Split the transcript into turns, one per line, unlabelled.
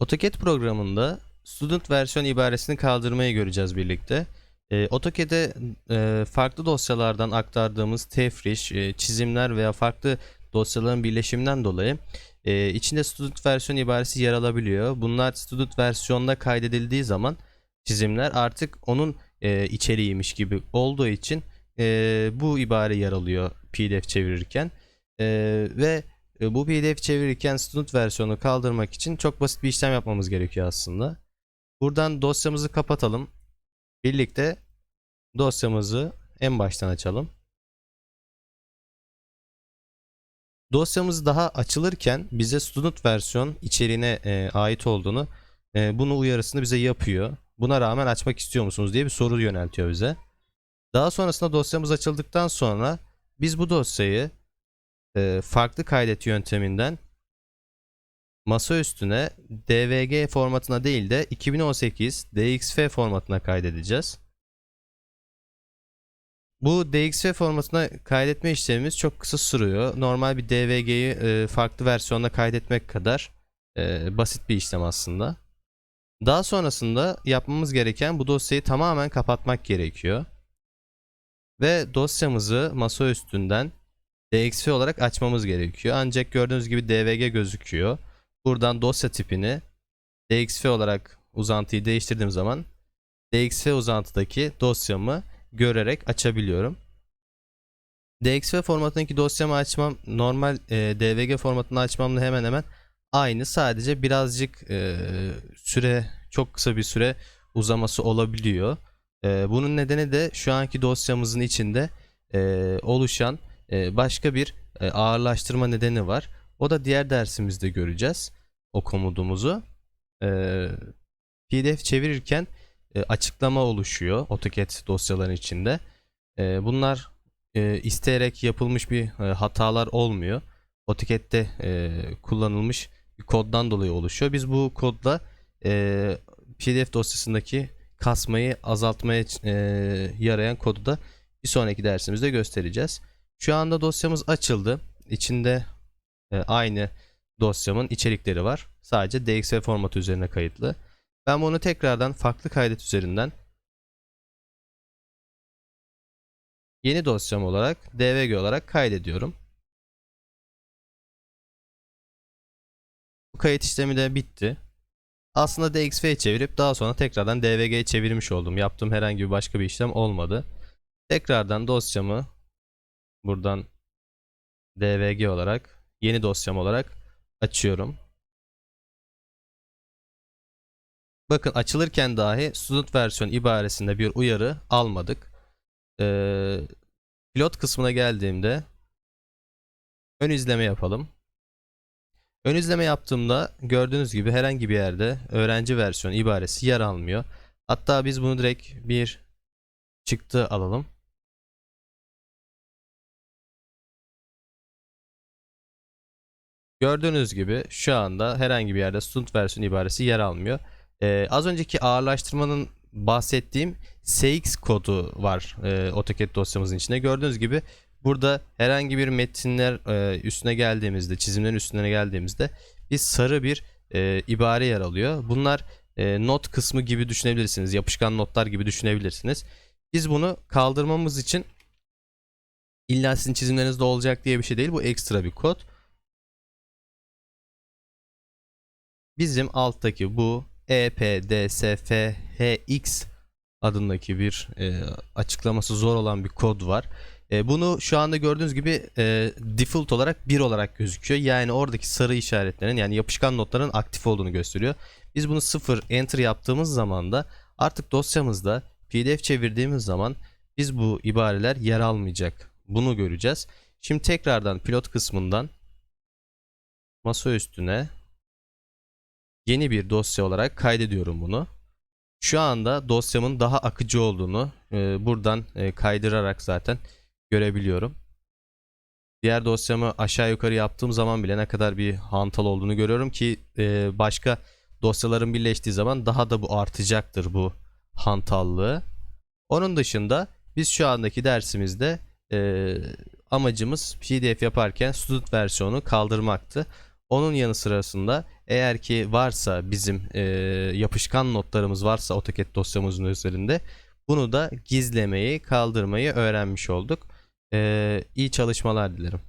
AutoCAD programında student versiyon ibaresini kaldırmayı göreceğiz birlikte. E, AutoCAD'e e, farklı dosyalardan aktardığımız tefriş, e, çizimler veya farklı dosyaların birleşiminden dolayı e, içinde student versiyon ibaresi yer alabiliyor. Bunlar student versiyonda kaydedildiği zaman çizimler artık onun e, içeriğiymiş gibi olduğu için e, bu ibare yer alıyor PDF çevirirken. E, ve bu PDF çevirirken student versiyonu kaldırmak için çok basit bir işlem yapmamız gerekiyor aslında. Buradan dosyamızı kapatalım. Birlikte dosyamızı en baştan açalım. Dosyamız daha açılırken bize student versiyon içeriğine e, ait olduğunu, e, bunu uyarısını bize yapıyor. Buna rağmen açmak istiyor musunuz diye bir soru yöneltiyor bize. Daha sonrasında dosyamız açıldıktan sonra biz bu dosyayı e, farklı kaydet yönteminden masa üstüne DVG formatına değil de 2018 DXF formatına kaydedeceğiz. Bu DXF formatına kaydetme işlemimiz çok kısa sürüyor. Normal bir DVG'yi e, farklı versiyonda kaydetmek kadar e, basit bir işlem aslında. Daha sonrasında yapmamız gereken bu dosyayı tamamen kapatmak gerekiyor. Ve dosyamızı masa üstünden DXF olarak açmamız gerekiyor. Ancak gördüğünüz gibi DVG gözüküyor. Buradan dosya tipini DXF olarak uzantıyı değiştirdiğim zaman DXF uzantıdaki dosyamı görerek açabiliyorum. DXF formatındaki dosyamı açmam normal e, DVG formatını açmamla hemen hemen aynı. Sadece birazcık e, süre çok kısa bir süre uzaması olabiliyor. E, bunun nedeni de şu anki dosyamızın içinde e, oluşan başka bir e, ağırlaştırma nedeni var. O da diğer dersimizde göreceğiz o komutumuzu. E, PDF çevirirken e, açıklama oluşuyor AutoCAD dosyaların içinde. E, bunlar e, isteyerek yapılmış bir e, hatalar olmuyor. AutoCAD'de e, kullanılmış bir koddan dolayı oluşuyor. Biz bu kodla e, PDF dosyasındaki kasmayı azaltmaya e, yarayan kodu da bir sonraki dersimizde göstereceğiz. Şu anda dosyamız açıldı. İçinde e, aynı dosyamın içerikleri var. Sadece DXF formatı üzerine kayıtlı. Ben bunu tekrardan farklı kaydet üzerinden yeni dosyam olarak DVG olarak kaydediyorum. Bu kayıt işlemi de bitti. Aslında DXF'ye çevirip daha sonra tekrardan DVG'ye çevirmiş oldum. Yaptığım herhangi bir başka bir işlem olmadı. Tekrardan dosyamı buradan DVG olarak yeni dosyam olarak açıyorum. Bakın açılırken dahi student versiyon ibaresinde bir uyarı almadık. Ee, pilot kısmına geldiğimde ön izleme yapalım. Ön izleme yaptığımda gördüğünüz gibi herhangi bir yerde öğrenci versiyon ibaresi yer almıyor. Hatta biz bunu direkt bir çıktı alalım. Gördüğünüz gibi şu anda herhangi bir yerde student versiyon ibaresi yer almıyor. Ee, az önceki ağırlaştırmanın bahsettiğim CX kodu var e, AutoCAD dosyamızın içinde. Gördüğünüz gibi burada herhangi bir metinler e, üstüne geldiğimizde, çizimlerin üstüne geldiğimizde bir sarı bir e, ibare yer alıyor. Bunlar e, not kısmı gibi düşünebilirsiniz. Yapışkan notlar gibi düşünebilirsiniz. Biz bunu kaldırmamız için illa sizin çizimlerinizde olacak diye bir şey değil. Bu ekstra bir kod. Bizim alttaki bu EPDSFHX adındaki bir e, açıklaması zor olan bir kod var. E, bunu şu anda gördüğünüz gibi e, default olarak 1 olarak gözüküyor. Yani oradaki sarı işaretlerin yani yapışkan notların aktif olduğunu gösteriyor. Biz bunu 0 enter yaptığımız zaman da artık dosyamızda PDF çevirdiğimiz zaman biz bu ibareler yer almayacak. Bunu göreceğiz. Şimdi tekrardan pilot kısmından masa üstüne yeni bir dosya olarak kaydediyorum bunu. Şu anda dosyamın daha akıcı olduğunu e, buradan e, kaydırarak zaten görebiliyorum. Diğer dosyamı aşağı yukarı yaptığım zaman bile ne kadar bir hantal olduğunu görüyorum ki e, başka dosyaların birleştiği zaman daha da bu artacaktır bu hantallığı. Onun dışında biz şu andaki dersimizde e, amacımız PDF yaparken student versiyonu kaldırmaktı. Onun yanı sırasında eğer ki varsa bizim e, yapışkan notlarımız varsa AutoCAD dosyamızın üzerinde bunu da gizlemeyi, kaldırmayı öğrenmiş olduk. E, iyi çalışmalar dilerim.